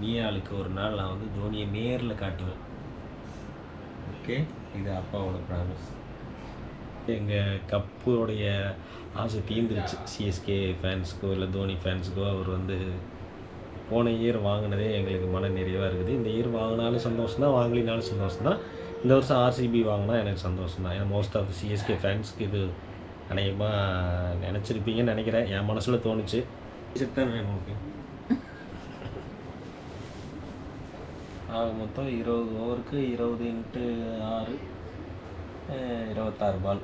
நீ ஆளுக்கு ஒரு நாள் நான் வந்து தோனியை நேரில் காட்டுவேன். ஓகே இது அப்பாவோட ப்ராமிஸ் எங்கள் கப்போடைய ஆசை தீர்ந்துருச்சு. சிஎஸ்கே ஃபேன்ஸுக்கோ இல்லை தோனி ஃபேன்ஸுக்கோ அவர் வந்து போன இயர் வாங்கினதே எங்களுக்கு மன நிறைவாக இருக்குது. இந்த இயர் வாங்கினாலும் சந்தோஷம் தான் வாங்கலினாலும் சந்தோஷம் தான். இந்த வருஷம் ஆர்சிபி வாங்கினா எனக்கு சந்தோஷம் தான். ஏன்னா மோஸ்ட் ஆஃப் சிஎஸ்கே ஃபேன்ஸ்க்கு இது அநேகமாக நினச்சிருப்பீங்கன்னு நினைக்கிறேன். என் மனசில் தோணுச்சு. தான் வேணும் ஆக மொத்தம் இருபது ஓவருக்கு இருபது இன்ட்டு ஆறு இருபத்தாறு பால்.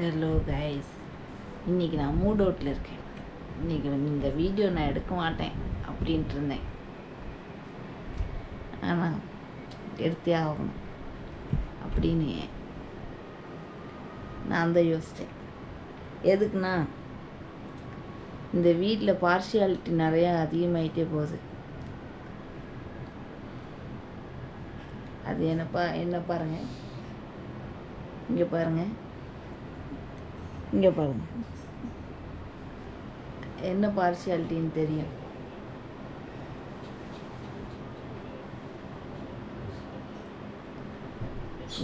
ஹலோ கைஸ் இன்னைக்கு நான் மூட் அவுட்டில் இருக்கேன். இன்னைக்கு இந்த வீடியோ நான் எடுக்க மாட்டேன் அப்படின்ட்டு இருந்தேன். ஆனால் எடுத்தே ஆகணும். அப்படின்னு நான் தான் யோசித்தேன். எதுக்குன்னா இந்த வீட்டில் பார்ஷியாலிட்டி நிறையா அதிகமாயிட்டே போகுது. அது என்னப்பா என்ன பாருங்கள் இங்கே பாருங்கள் இங்கே பாருங்கள் என்ன பார்ஷியாலிட்டின்னு தெரியும்.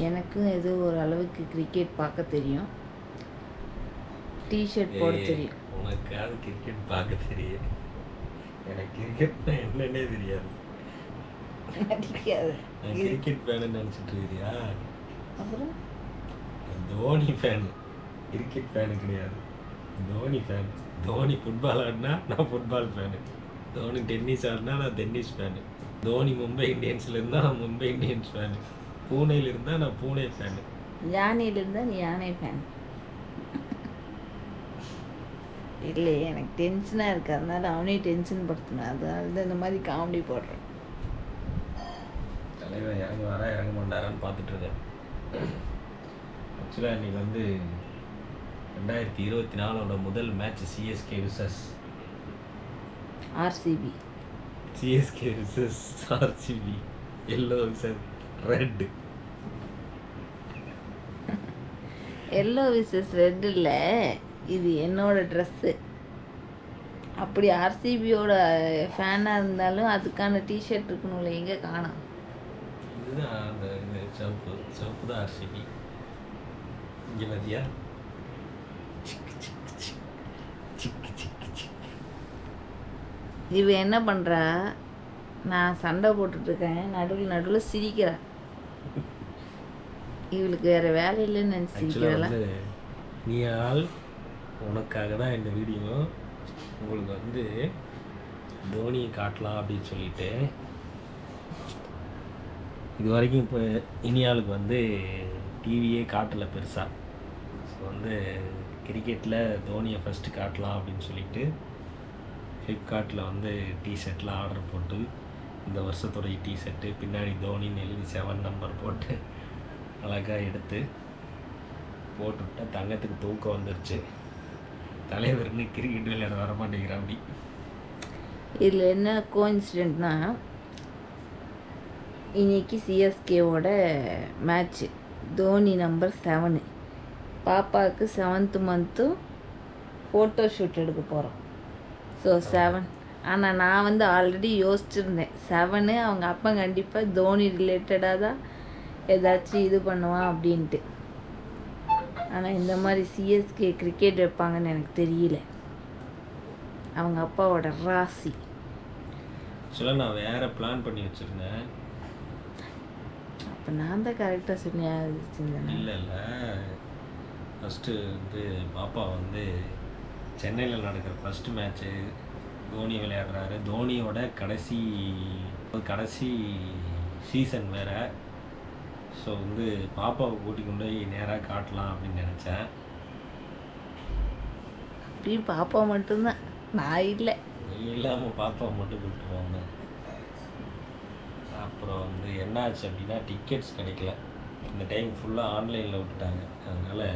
எனக்கும் ஏதோ ஒரு அளவுக்கு கிரிக்கெட் பார்க்க தெரியும். டிஷர்ட் போட தெரியும். உனக்காவது கிரிக்கெட் பார்க்க தெரியும். எனக்கு கிரிக்கெட்னா என்னன்னே தெரியாது. கிரிக்கெட் ஃபேனு நினச்சிட்டு இருக்கிறியா அப்புறம்? தோனி ஃபேன் கிரிக்கெட் ஃபேனு கிடையாது. தோனி ஃபேன் தோனி ஃபுட்பால் ஆடினா நான் ஃபுட்பால் ஃபேனு தோனி டென்னிஸ் ஆடினா நான் டென்னிஸ் ஃபேனு தோனி மும்பை இந்தியன்ஸில் இருந்தால் நான் மும்பை இந்தியன்ஸ் ஃபேனு பூனேல இருந்தால் நான் பூனே ஃபேனு யானையில இருந்தா நீ யானை ஃபேன் இல்லை எனக்கு டென்ஷனாக இருக்கு. அதனால அவனே டென்ஷன் படுத்தினான். அதனால தான் இந்த மாதிரி காமெடி போடுறேன். தலைவர் இறங்க வர இறங்க மாட்டாரான்னு பார்த்துட்டு இருக்கேன். ஆக்சுவலாக இன்னைக்கு வந்து ரெண்டாயிரத்தி இருபத்தி நாலோட முதல் match CSK versus RCB CSK versus RCB yellow versus red yellow versus red இல்லை இது என்னோட ட்ரெஸ்ஸு அப்படி ஆர்சிபியோட ஃபேனாக இருந்தாலும் அதுக்கான டிஷர்ட் இருக்கணும்ல எங்கே காணோம்? இதுதான் அந்த சிவப்பு சிவப்பு தான் ஆர்சிபி இங்கே இவ என்ன பண்ணுறா நான் சண்டை போட்டுட்ருக்கேன் நடுவில் நடுவில் சிரிக்கிறா. இவளுக்கு வேறு வேலை இல்லைன்னு நினச்சி ஆக்சுவலாக சிரிக்கிறல வந்து நீ ஆள் உனக்காக தான் இந்த வீடியோ உங்களுக்கு வந்து தோனியை காட்டலாம் அப்படின்னு சொல்லிட்டு இது வரைக்கும் இப்போ இனியாளுக்கு வந்து டிவியே காட்டலை பெருசாக ஸோ வந்து கிரிக்கெட்டில் தோனியை ஃபஸ்ட்டு காட்டலாம் அப்படின்னு சொல்லிட்டு ஃப்ளிப்கார்ட்டில் வந்து டிஷர்ட்லாம் ஆர்டர் போட்டு இந்த வருஷத்துடைய டிஷர்ட்டு பின்னாடி தோனின்னு எழுதி செவன் நம்பர் போட்டு அழகாக எடுத்து போட்டுவிட்டா தங்கத்துக்கு தூக்கம் வந்துருச்சு. தலைவர்னு கிரிக்கெட் விளையாட வர மாட்டேங்கிறான் அப்படி. இதில் என்ன கோஇன்சிடென்ட்னா இன்னைக்கு சிஎஸ்கேவோட மேட்ச்சு தோனி நம்பர் செவனு பாப்பாவுக்கு செவன்த்து மந்த்தும் ஃபோட்டோ ஷூட் எடுக்க போகிறோம் ஸோ செவன் ஆனால் நான் வந்து ஆல்ரெடி யோசிச்சிருந்தேன். செவனு அவங்க அப்பா கண்டிப்பாக தோனி ரிலேட்டடாக தான் ஏதாச்சும் இது பண்ணுவான் அப்படின்ட்டு. ஆனால் இந்த மாதிரி சிஎஸ்கே கிரிக்கெட் வைப்பாங்கன்னு எனக்கு தெரியல. அவங்க அப்பாவோட ராசி. ஆக்சுவலாக நான் வேறு பிளான் பண்ணி வச்சுருந்தேன். அப்போ நான் தான் கரெக்டாக சொல்லி வச்சுருந்தேன் இல்லை இல்லை. ஃபஸ்ட்டு வந்து பாப்பா வந்து சென்னையில் நடக்கிற ஃபஸ்ட்டு மேட்ச்சு தோனி விளையாடுறாரு. தோனியோட கடைசி கடைசி சீசன் வேற. ஸோ வந்து பாப்பாவை கூட்டி கொண்டு போய் நேராக காட்டலாம் அப்படின்னு நினச்சேன். அப்பயும் பாப்பா மட்டும்தான். நான் இல்லை. இல்லாமல் பாப்பாவை மட்டும் கூப்பிட்டு போங்க அப்புறம் வந்து என்னாச்சு அப்படின்னா டிக்கெட்ஸ் கிடைக்கல. இந்த டைம் ஃபுல்லாக ஆன்லைனில் விட்டுட்டாங்க. அதனால்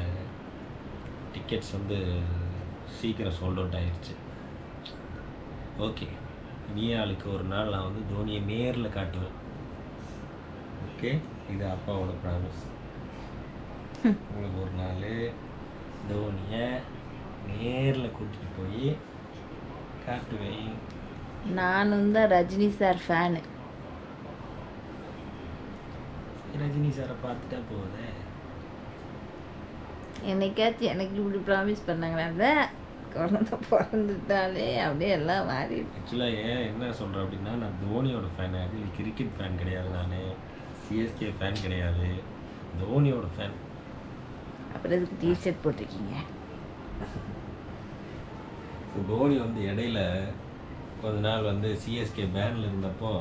டிக்கெட்ஸ் வந்து சீக்கிரம் சோல்ட் அவுட் ஆயிடுச்சு ஓகே நீ ஆளுக்கு ஒரு நாள் நான் வந்து தோனியை நேரில் காட்டுவேன். ஓகே இது அப்பாவோட ப்ராமிஸ் உங்களுக்கு ஒரு நாள் தோனியை நேரில் கூட்டிகிட்டு போய் காட்டுவேன். நானும் தான் ரஜினி சார் ஃபேனு ரஜினி சாரை பார்த்துட்டா போகுதே என்னைக்காச்சும் எனக்கு இப்படி ப்ராமிஸ் பண்ணாங்களா குழந்தை பிறந்துட்டாலே அப்படியே எல்லாம் மாறி ஆக்சுவலாக ஏன் என்ன சொல்கிறேன் அப்படின்னா நான் தோனியோட ஃபேன் ஆக்சுவலி கிரிக்கெட் ஃபேன் கிடையாது நான். சிஎஸ்கே ஃபேன் கிடையாது. தோனியோட ஃபேன் அப்புறம் எதுக்கு டிஷர்ட் போட்டிருக்கீங்க? தோனி வந்து இடையில கொஞ்ச நாள் வந்து சிஎஸ்கே பேனில் இருந்தப்போ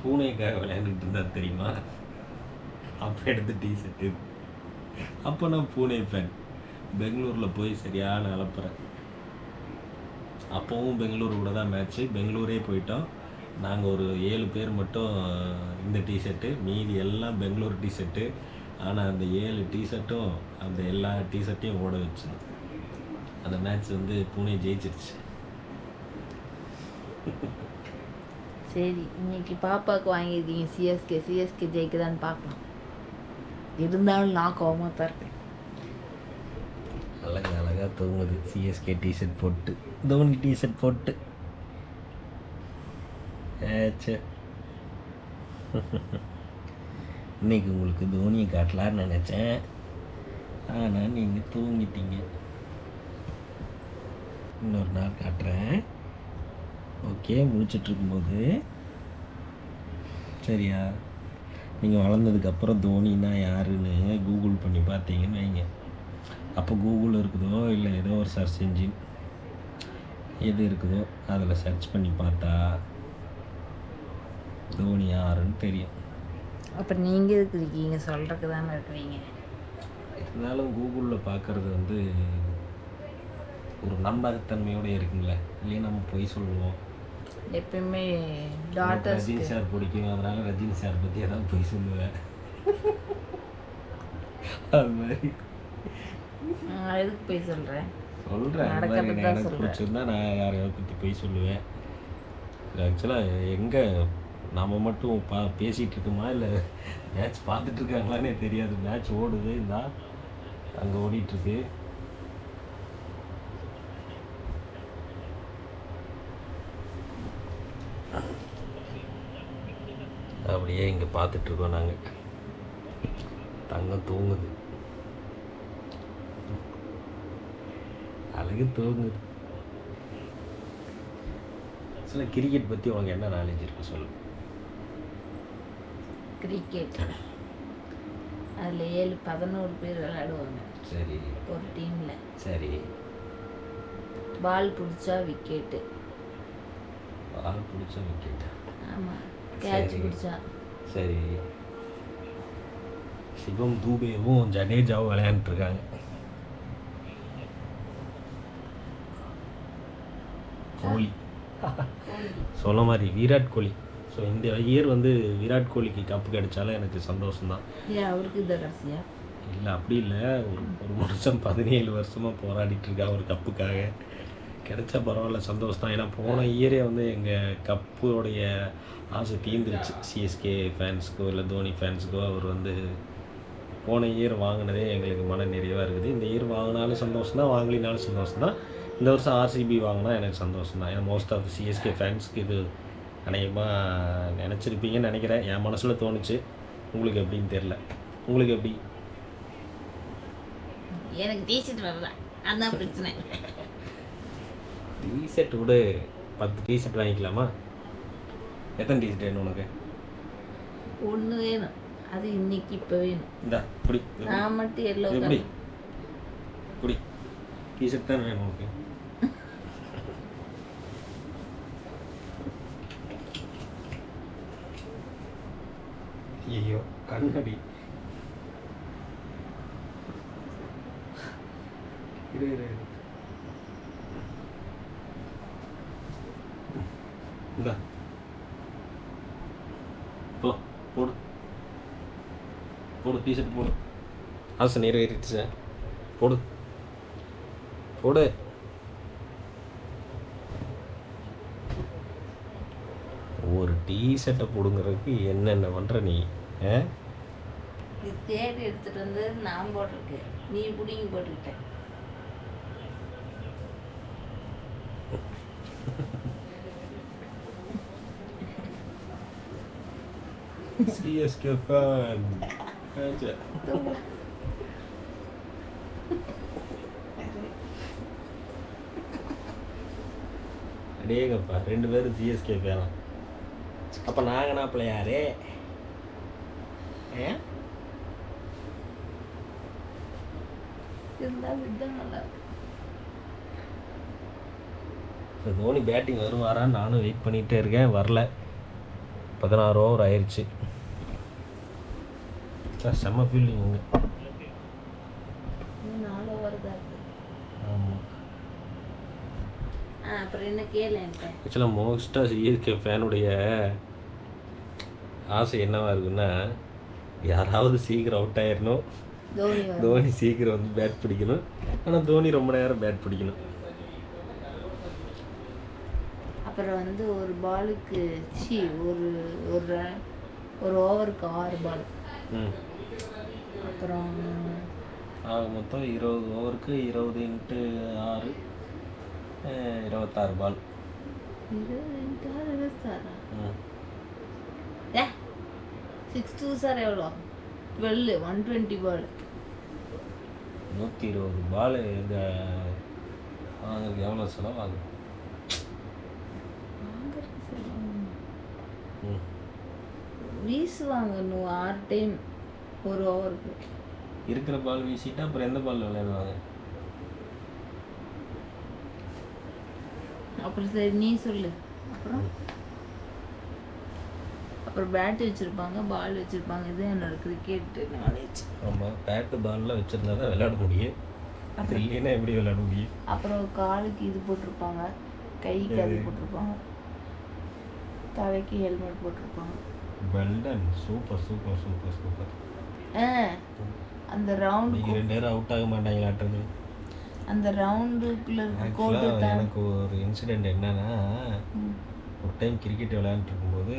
பூனைக்காக விளையாண்டுட்டு இருந்தார் தெரியுமா? அப்போ எடுத்த டிஷர்ட்டு அப்போ நான் பூனே ஃபேன் பெங்களூரில் போய் சரியான அலப்புறேன் அப்போவும் பெங்களூர் கூட தான் மேட்ச்சு பெங்களூரே போயிட்டோம். நாங்கள் ஒரு ஏழு பேர் மட்டும் இந்த டிஷர்ட்டு மீதி எல்லாம் பெங்களூர் டிஷர்ட்டு ஆனால் அந்த ஏழு டிஷர்ட்டும் அந்த எல்லா டிஷர்ட்டையும் ஓட வச்சு அந்த மேட்ச் வந்து பூனே ஜெயிச்சிருச்சு. சரி இன்னைக்கு பாப்பாவுக்கு வாங்கியிருக்கீங்க சிஎஸ்கே சிஎஸ்கே ஜெயிக்குதான்னு பார்க்கலாம். இருந்தாலும் நான் கோவமாக தான் இருக்கேன். அழகா அழகாக தூங்குது. சிஎஸ்கே டிஷர்ட் போட்டு. தோனி டிஷர்ட் போட்டு. ஏச்சே இன்னைக்கு உங்களுக்கு தோனியை காட்டலான்னு நினச்சேன். ஆனால் நீங்கள் தூங்கிட்டீங்க. இன்னொரு நாள் காட்டுறேன். ஓகே முடிச்சிட்டு இருக்கும்போது. சரியா? நீங்கள் வளர்ந்ததுக்கப்புறம் தோனின்னா யாருன்னு கூகுள் பண்ணி பார்த்தீங்கன்னு வைங்க. அப்போ கூகுள் இருக்குதோ இல்லை ஏதோ ஒரு சர்ச் என்ஜின் எது இருக்குதோ அதில் சர்ச் பண்ணி பார்த்தா தோனி யாருன்னு தெரியும். அப்போ நீங்கள் எதுக்கு இருக்கீங்க? சொல்கிறதுக்கு தானே இருக்கிறீங்க இருந்தாலும் கூகுளில் பார்க்குறது வந்து ஒரு நம்பகத்தன்மையோடு இருக்குங்களே இல்லையா நம்ம பொய் சொல்லுவோம். எப்பயுமே டாட்டர்ஸ் ரஜினி சார் பிடிக்கும். அதனால ரஜினி சார் பற்றி ஏதாவது பொய் சொல்லுவேன். அது மாதிரி. நான் எதுக்கு போய் சொல்கிறேன் சொல்கிறேன் எனக்கு. பிடிச்சிருந்தா நான் யாரையாவது பற்றி போய் சொல்லுவேன். ஆக்சுவலாக எங்கே நம்ம மட்டும் பா பேசிகிட்டு இருக்கோமா? இல்லை மேட்ச் பார்த்துட்டு இருக்காங்களானே தெரியாது. மேட்ச் ஓடுது இந்தா அங்கே ஓடிட்டுருக்கு அப்படியே இங்கே பார்த்துட்ருக்கோம் நாங்கள் தங்கம் தூங்குது. அழகு தூங்குது சில கிரிக்கெட் பற்றி உனக்கு என்ன நாலேஜ் இருக்கு சொல்லு. கிரிக்கெட் அதில் ஏழு பதினோரு பேர் விளையாடுவாங்க. சரி. ஒரு டீமில் சரி. பால் பிடிச்சா விக்கெட்டு ஆள் பிடிச்ச விக்கெட் ஆமாம் கேட்ச். பிடிச்சா. சரி. சிவம் தூபேவும் ஜடேஜாவும் விளையாண்டுருக்காங்க கோலி. சொல்ல மாதிரி விராட் கோலி. ஸோ இந்த இயர் வந்து விராட் கோலிக்கு கப்பு கிடைச்சாலும் எனக்கு சந்தோஷம்தான். அவருக்கு இந்த ரசியா? இல்லை அப்படி இல்லை. ஒரு ஒரு வருஷம் பதினேழு வருஷமாக போராடிட்டு இருக்கா ஒரு கப்புக்காக கிடைச்சா பரவாயில்ல சந்தோஷம் தான் ஏன்னா போன இயரே வந்து எங்கள் கப்புடைய ஆசை தீர்ந்துருச்சு. சிஎஸ்கே ஃபேன்ஸுக்கோ இல்லை தோனி ஃபேன்ஸுக்கோ அவர் வந்து போன இயர் வாங்கினதே எங்களுக்கு மன நிறைவாக இருக்குது. இந்த இயர் வாங்கினாலும் சந்தோஷம் தான் வாங்கலினாலும் சந்தோஷம் தான் இந்த வருஷம் ஆர்சிபி வாங்கினா எனக்கு சந்தோஷம் தான் ஏன்னா மோஸ்ட் ஆஃப் சிஎஸ்கே ஃபேன்ஸ்க்கு இது அநேகமாக நினச்சிருப்பீங்கன்னு நினைக்கிறேன். என் மனசில் தோணுச்சு. உங்களுக்கு எப்படின்னு தெரில உங்களுக்கு எப்படி? எனக்கு டிஷர்ட் வரல. அதான் பிரச்சனை. டிஷர்ட் விட. பத்து டிஷர்ட் வாங்கிக்கலாமா? எத்தனை டிஷர்ட் வேணும் உனக்கு? ஒன்று வேணும். அது இன்னைக்கு இப்போ வேணும். இந்தா இப்படி நான் மட்டும் எல்லோ எப்படி இப்படி டிஷர்ட் தான் வேணும் உனக்கு ஐயோ கண்ணாடி. இரு இரு இந்தா. போ போடு. போடு டிஷர்ட் போடு. ஆசை நிறைவேறிடுச்சு. சார் போடு. போடு ஒரு டீஷர்ட்டை பிடுங்குறதுக்கு என்னென்ன பண்ணுற நீ? ஆ? தேடி எடுத்துட்டு வந்து நான் போட்டிருக்கேன். நீ பிடிங்கி போட்டுக்கிட்ட. சிஎஸ்கே ஃபேன் அடேங்கப்பா ரெண்டு பேரும் சிஎஸ்கே ஃபேனா அப்போ நாங்கள் நாப்பில் யாரு ஏன் இருந்தாலும் இதுதான் நல்லா இருக்கு இப்போ தோனி பேட்டிங் வருவாரான்னு நானும் வெயிட் பண்ணிகிட்டே இருக்கேன் வரல. பதினாறு ஓவர் ஆயிடுச்சு செம்ம ஃபீல்டிங் இங்கே இன்னும் நாலு ஓவர் தான் இருக்கு ஆமாம் ஆ அப்புறம் என்ன கேளு ஆக்சுவலாக மோஸ்ட்டாக சிஎஸ்கே ஃபேனுடைய ஆசை என்னவா இருக்குன்னா யாராவது சீக்கிரம் அவுட் ஆயிடணும் தோனி சீக்கிரம் வந்து பேட் பிடிக்கணும். ஆனால் தோனி ரொம்ப நேரம் பேட் பிடிக்கணும். அப்புறம் வந்து ஒரு பாலுக்கு சி ஒரு ஒரு ஒரு ஓவருக்கு ஆறு பால் ம். அப்புறம் ஆக மொத்தம் இருபது ஓவருக்கு இருபது இன்ட்டு ஆறு. இருபத்தாறு பால் சிக்ஸ் டூ சார் எவ்வளோ டுவெல் ஒன் டுவெண்ட்டி பால் நூற்றி இருபது பால் இந்த வாங்குறதுக்கு எவ்வளோ செலவாகும் வீசுவாங்க ஆறு டைம் ஒரு ஓவருக்கு இருக்கிற பால் வீசிட்டா அப்புறம் எந்த பால் விளையாடுவாங்க அப்புறம் சரி நீ சொல்லு. அப்புறம்? அப்புறம் பேட் வச்சுருப்பாங்க பால் வச்சுருப்பாங்க இது என்னோட கிரிக்கெட் நாலேஜ் ஆமாம் பேட்டு பால்லாம் வச்சுருந்தா தான் விளையாட முடியும். அது இல்லைன்னா எப்படி விளையாட முடியும்? அப்புறம் காலுக்கு இது போட்டிருப்பாங்க கைக்கு அது போட்டிருப்பாங்க தலைக்கு ஹெல்மெட் போட்டிருப்பாங்க. Well done super super super super ஆ அந்த ரவுண்டு ரெண்டு பேரும் அவுட் ஆக மாட்டாங்களாட்டுறது அந்த ரவுண்டுக்குள்ள இருக்க எனக்கு ஒரு இன்சிடெண்ட் என்னன்னா ஒரு டைம் கிரிக்கெட் விளையாண்டுட்டு இருக்கும்போது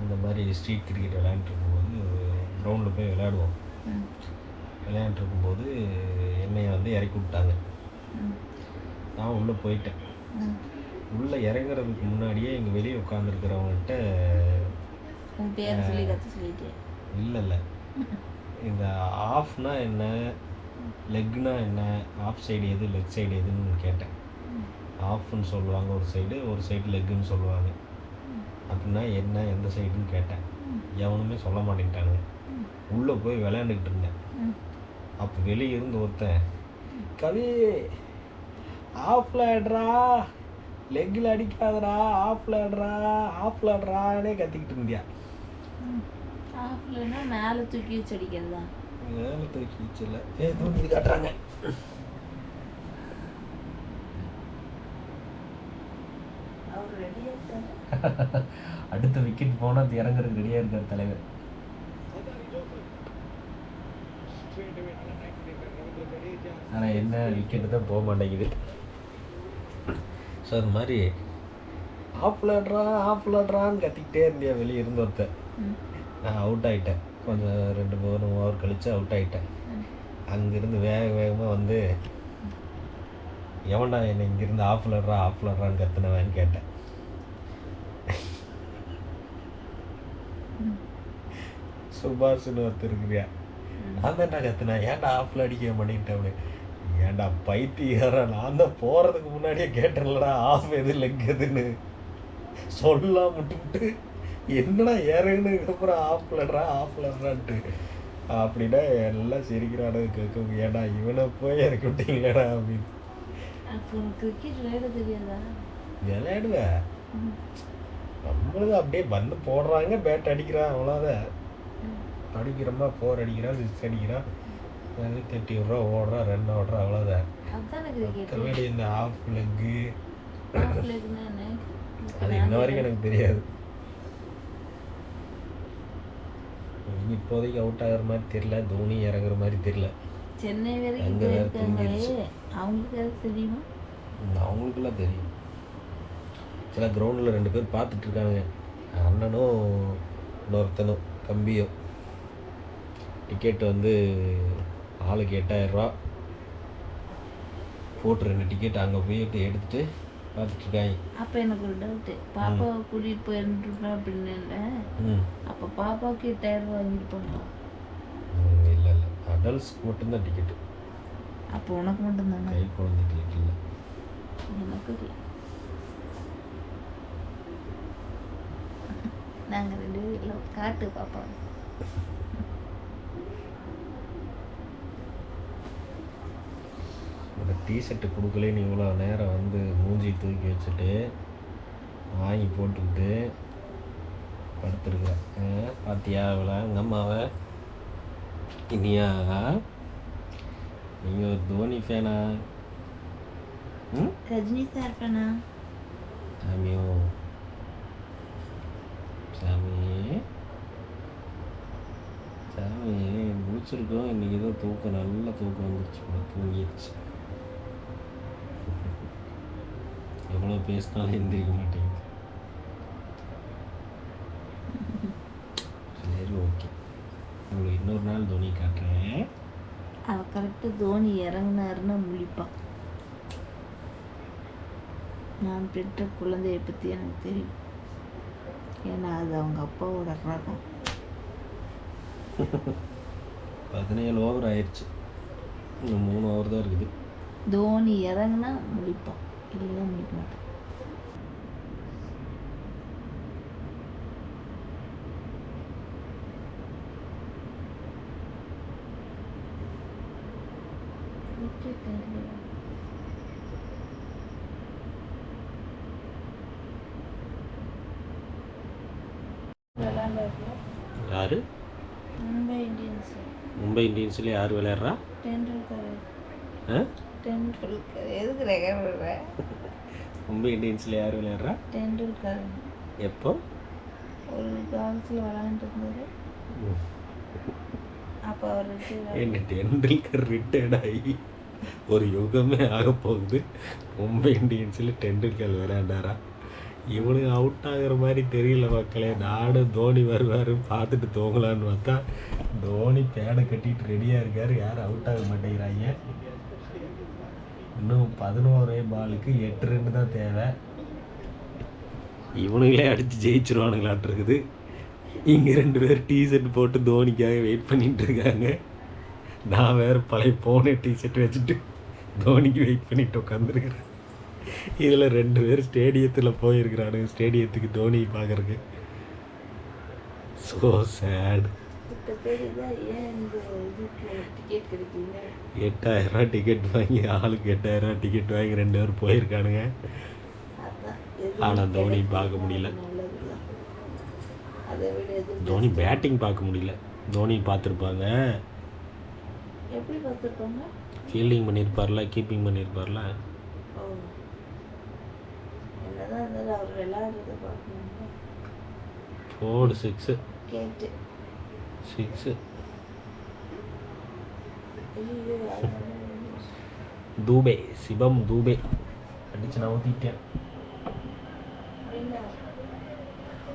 இந்த மாதிரி ஸ்ட்ரீட் கிரிக்கெட் விளையாண்டுட்டு இருக்கும்போது கிரவுண்டில் போய் விளையாடுவோம். விளையாண்டுட்டு இருக்கும்போது என்னைய வந்து இறக்கி விட்டாங்க. நான் உள்ளே போயிட்டேன். உள்ளே இறங்குறதுக்கு முன்னாடியே இங்கே வெளியே உட்காந்துருக்கிறவங்கள்ட்ட இல்லை இல்லை இந்த ஆஃப்னா என்ன? லெக்னா என்ன? ஆஃப் சைடு எது லெக் சைடு எதுன்னு கேட்டேன். ஆஃப்னு சொல்லுவாங்க ஒரு சைடு ஒரு சைடு லெக்குன்னு சொல்லுவாங்க. அப்படின்னா என்ன எந்த சைடுன்னு கேட்டேன். எவனுமே சொல்ல மாட்டேங்கிட்டானுங்க உள்ளே போய் விளையாண்டுக்கிட்டு இருந்தேன். அப்போ வெளியே இருந்து ஒருத்தன் கவி ஆஃப்ல ஆடுறா லெக்கில் அடிக்காதடா ஆஃப்ல ஆடுறா ஆஃப்ல ஆடுறானே கத்திக்கிட்டு இருந்தியா. ஆஃப்லன்னா மேலே தூக்கி வச்சு அடிக்கிறதா? வேலை தூக்கி வச்சில்ல ஏ தூக்கி காட்டுறாங்க. அடுத்த விக்கெட் போனால் இறங்குறதுக்கு ரெடியாக இருக்கார் தலைவர். ஆனால் என்ன விக்கெட்டு தான் போக மாட்டேங்குது. ஸோ அது மாதிரி ஆஃப் விளாட்றா ஆஃப் விளாட்றான்னு கத்திக்கிட்டே இருந்தியா வெளியே இருந்து ஒருத்தன். நான் அவுட் ஆகிட்டேன் கொஞ்சம் ரெண்டு மூணு ஓவர் கழித்து அவுட் ஆகிட்டேன் அங்கேருந்து வேக வேகமாக வந்து எவன்டா என்னை இங்கேருந்து ஆஃப் விளாட்றா ஆஃப் கேட்டேன். சுபாஷ்னு ஒருத்தர் இருக்கிறியா? நான் தான்டா கத்துனேன். ஏன்டா ஆஃபில் அடிக்க மாட்டேன்ட்டு ஏன்டா பைத்தியாரா நான் தான் போகிறதுக்கு முன்னாடியே கேட்டேன்லடா ஆஃப் எது லெக் எதுன்னு? சொல்லலாம் விட்டுவிட்டு என்னடா இறங்குனதுக்கு அப்புறம் ஆஃப் லட்றா ஆஃப் லட்றான்ட்டு அப்படின்னா எல்லாம் சிரிக்கிறானு கேட்க ஏன்டா இவனை போய் இறக்கி விட்டீங்களேடா அப்படின்னு விளையாடுவேன் நம்மளுக்கு அப்படியே வந்து போடுறாங்க பேட் அடிக்கிறான் அவ்வளோதான் அடிக்கிறோமா ஃபோர் அடிக்கிறான் சிக்ஸ் அடிக்கிறான். அது தேர்ட்டி விட்றா ஓடுறா ரன் ஓடுறா அவ்வளோதான் மற்றபடி இந்த ஆஃப் லெக்கு அது இன்ன வரைக்கும் எனக்கு தெரியாது. இப்போதைக்கு அவுட் ஆகிற மாதிரி தெரியல தோனி இறங்குற மாதிரி தெரியல. சென்னை வரைக்கும் போயிருக்காங்களே. அவங்களுக்கு அது தெரியுமா? அவங்களுக்குலாம் தெரியும். இப்போதான் கிரவுண்டில் ரெண்டு பேர் பார்த்துட்டு இருக்காங்க அண்ணனும் இன்னொருத்தனும் தம்பியும். டிக்கெட் வந்து ஆளுக்கு எட்டாயிரரூவா போட்டு ரெண்டு டிக்கெட் அங்கே போயிட்டு எடுத்துட்டு பார்த்துட்டு இருக்காங்க அப்போ எனக்கு ஒரு டவுட்டு பாப்பாவை கூட்டிகிட்டு போயிருந்துருப்பேன் அப்படின்னு அப்போ பாப்பாவுக்கு ரூபா வாங்கிட்டு போனோம். இல்லை இல்லை. அடல்ட்ஸ்க்கு மட்டும்தான் டிக்கெட்டு அப்போ உனக்கு மட்டும்தானே? கை குழந்தை டிக்கெட் இல்லை. எனக்கு இல்லை. நாங்கள் ரெண்டு காட்டு பாப்பா. அந்த டிஷர்ட்டு கொடுக்கலேன்னு இவ்வளோ நேரம் வந்து மூஞ்சி தூக்கி வச்சுட்டு வாங்கி போட்டுக்கிட்டு படுத்துருக்குறேன் ஆ, பாத்தியா அவளை? எங்கள் அம்மாவை இனியா? நீங்கள் ஒரு தோனி ஃபேனா ம்? ரஜினி சார் பண்ணா சாமியோ? சாமி சாமி முடிச்சிருக்கோம் இன்னைக்கு ஏதோ தூக்கம் நல்ல தூக்கம் வந்துருச்சு தூங்கிடுச்சு எவ்வளோ பேசினாலும் எந்திரிக்க மாட்டேங்குது. சரி ஓகே உங்களுக்கு இன்னொரு நாள் துணி காட்டுறேன். அவள் கரெக்டாக தோனி இறங்குனாருன்னா முழிப்பான் நான் பெற்ற குழந்தையை பற்றி எனக்கு தெரியும். ஏன்னா அது அவங்க அப்பாவோட ரகம். பதினேழு ஓவர் ஆயிடுச்சு இன்னும் மூணு ஓவர் தான் இருக்குது. தோனி இறங்குனா முழிப்பான் இல்லைன்னா முழிக்க மாட்டான் யார்? மும்பை இந்தியன்ஸ். மும்பை இந்தியன்ஸ்ல யார் விளையாடுறா? டெண்டுல்கர். டெண்டுல்கர். எதுக்கு விடுற மும்பை இந்தியன்ஸ்ல யார் விளையாடுறா? டெண்டுல்கர். எப்போ? ஒரு காலத்தில் விளாண்டுட்டு இருந்தாரு. அப்போ அவர் என்ன டெண்டுல்கர் ரிட்டையர்ட் ஆகி? ஒரு யுகமே ஆக போகுது மும்பை இந்தியன்ஸில் டெண்டுல்கர் விளையாண்டாரா? இவனுக்கு அவுட் ஆகுற மாதிரி தெரியல மக்களே. நானும் தோனி வருவார் பார்த்துட்டு தூங்கலான்னு பார்த்தா தோனி பேடை கட்டிட்டு ரெடியாக இருக்கார். யாரும் அவுட் ஆக மாட்டேங்கிறாங்க. இன்னும் பதினோரே பாலுக்கு எட்டு ரெண்டு தான் தேவை. இவனுங்களே அடித்து ஜெயிச்சிருவானுங்களாட்டு இருக்குது. இங்கே ரெண்டு பேர் டிஷர்ட் போட்டு தோனிக்காக வெயிட் பண்ணிட்டு இருக்காங்க. நான் வேறு பழைய போன டிஷர்ட் வச்சுட்டு தோனிக்கு வெயிட் பண்ணிட்டு உட்காந்துருக்குறேன் இதில் ரெண்டு பேர் ஸ்டேடியத்தில் போயிருக்கிறானுங்க. ஸ்டேடியத்துக்கு தோனி பார்க்கறக்கு ஸோ சேட் எட்டாயிரரூவா டிக்கெட் வாங்கி ஆளுக்கு எட்டாயிரரூவா டிக்கெட் வாங்கி ரெண்டு பேர் போயிருக்கானுங்க. அதான் ஆனா தோனி பார்க்க முடியல. தோனி பேட்டிங் பார்க்க முடியல. தோனி பார்த்துருப்பாங்க. எப்படி பார்த்துருப்பாங்க ஃபீல்டிங் பண்ணியிருப்பார்ல கீப்பிங் பண்ணியிருப்பார்ல ஓ. என்னதான் இருந்தாலும் அவர் விளையாடுறத பார்க்கணும்ல. ஃபோர்டு சிக்ஸு கேட்டு. சிக்ஸு ஐயோ தூபே சிவம் தூபே. அடிச்சு நான் ஊற்றிட்டேன்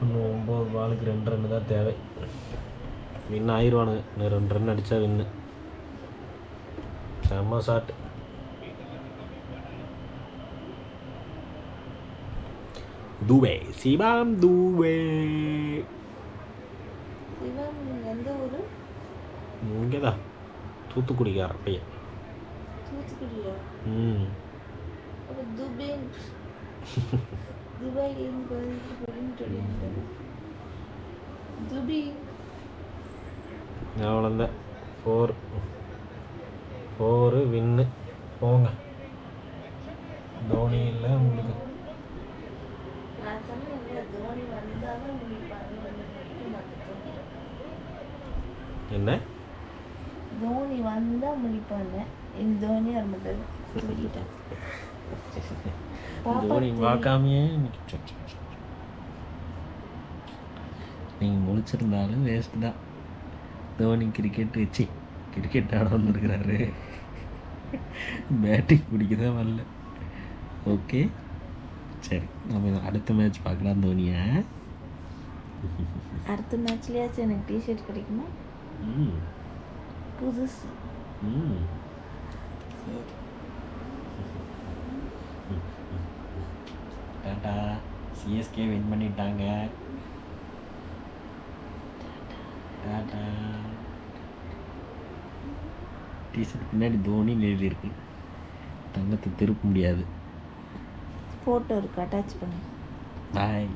இன்னும் ஒம்பது பாலுக்கு ரெண்டு ரன் தான் தேவை. வின் ஆயிடுவானுங்க ரெண்டு ரன் அடித்தா வின்னு. செம்ம ஷாட் தூபே சிவம் ஊர்? இங்கே தான் தூத்துக்குடிக்கார பையன். தூத்துக்குடியா? ம். அப்போ துபே. துபாயிலேருந்து துபி. அவ்வளோந்தான் ஃபோர் ஃபோரு வின்னு. போங்க. தோனி இல்லை உங்களுக்கு. என்ன? தோனி வந்தால் முடிப்பாங்க இந்த தோனி வர மாட்டாரு. சொல்லிட்டேன். தோனி பார்க்காமையே நீங்கள் முழிச்சிருந்தாலும் வேஸ்ட் தான். தோனி கிரிக்கெட் வச்சு கிரிக்கெட் ஆட வந்திருக்கிறாரு. பேட்டிங் பிடிக்க தான் வரல. ஓகே சரி நம்ம அடுத்த மேட்ச் பார்க்கலாம் தோனியை. அடுத்த மேட்ச்லேயாச்சும் எனக்கு டிஷர்ட் கிடைக்குமா? ம். புதுசு. ம். சரி டாட்டா சிஎஸ்கே வின் பண்ணிட்டாங்க. டாட்டா டிஷர்ட் பின்னாடி தோனின்னு எழுதியிருக்கு. தங்கத்தை திருப்ப முடியாது. ஃபோட்டோ இருக்கு அட்டாச் பண்ணு. பாய்